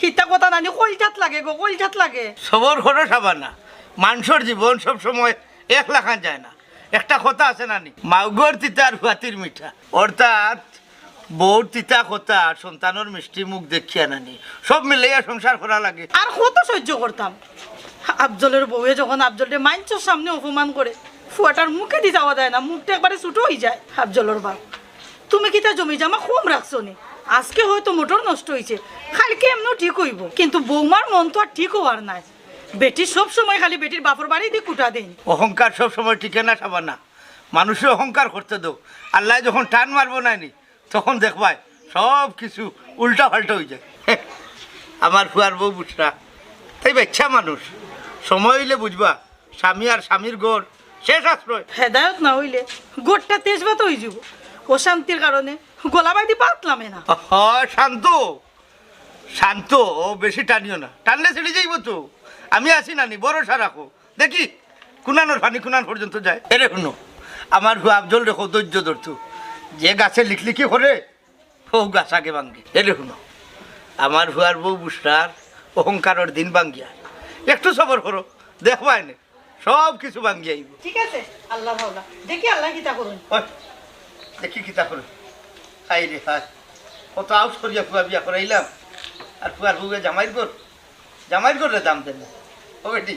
খিতা কথা নানি কলজাত লাগে গো কলজাত লাগে। সবর ঘরে সাবা না মানুষের জীবন সব সময় এক লাখান যায় না। একটা কথা আছে নানি মাউগর তিতা আর হুয়াতির মিঠা। অর্থাৎ বউর তিতা কথা সন্তানের মিষ্টি মুখ দেখিয়া নানি সব মিলাইয়া সংসার করা লাগে। আর কত সহ্য করতাম। আফজলের বউয়ে যখন আফজলকে মাইন্সের সামনে অপমান করে ফুয়াটার মুখে দি যাওয়া যায় না মুখটা একবারে ছুটো হয়ে যায় আফজলের বাপ। তুমি কি তা জমি জামা কম রাখছো নি আজকে হয়তো মোটর নষ্ট হয়েছে কালকে এমনও ঠিক হইব। কিন্তু বৌমার মন তো আর ঠিক হওয়ার নাই। বেটি সব সময় খালি বেটির বাপর বাড়ি দিয়ে কুটা দেন। অহংকার সব সময় টিকে না সাবা না। মানুষে অহংকার করতে দো আল্লাহ যখন টান মারবো নানি তখন দেখবাই সব কিছু উল্টা পাল্টা হয়ে যায়। আমার ফুয়ার বউ বুঝরা তাই বাচ্চা মানুষ। সময় হইলে বুঝবা স্বামী আর স্বামীর গোর শেষ আশ্রয়। হেদায়ত না হইলে গোটটা তেজবাত হয়ে যাব। অশান্তির কারণে গলা বাইদি পাতলামে না। শান্ত। শান্ত ও বেশি টানিও না। টানলে ছেড়ে যাইব তো। আমি আছি নানি ভরসা রাখো। দেখি কুনানোর ফানি কুনান পর্যন্ত যায়। এরে শুনো আমার হু আফজল রেখো ধৈর্য ধরতো যে গাছে লিখলিখি করে ও গাছ আগে ভাঙ্গে। এরে শুনো আমার হুয়ার বউ বুসরার অহংকারের দিন ভাঙ্গিয়া। একটু সবর করো দেখবাই নে সব কিছু ভাঙ্গিয়া আইব। ঠিক আছে আল্লাহ দেখি আল্লাহ কিতা করুন। দেখি কিতা করে। খাই রে খাই কত আউস করিয়া ফুয়া বিয়া করাইলাম। আর ফুয়ার বউয়ে জামাইর কর জামাইর করে দাম দেন ও বেটি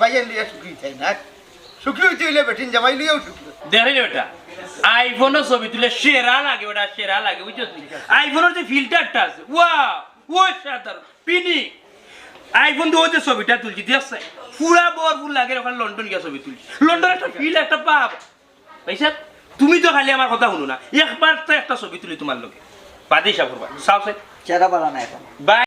বাইয়ান লিয়া শুক্রি চাই না। শুক্রি হইতে হইলে বেটিন জামাই লিয়াও শুক্রি দেখলি ওটা আইফোনের ছবি তুলে সেরা লাগে ওটা সেরা লাগে বুঝছ আইফোনের যে ফিল্টারটা আছে ওয়া ও সাধারণ পিনি। আইফোন দিয়ে ওই যে ছবিটা তুলছি দেখছে পুরা বর ফুল লাগে ওখানে লন্ডন গিয়ে ছবি তুলছি। লন্ডন একটা ফিল একটা পাব। পয়সা? তুমি তো খালি আমার কথা শুনো না। একবার তো একটা ছবি তুলি তোমার লোক বাদে হিসাব করবা চাও চেহারা বাড়া নাই বাই।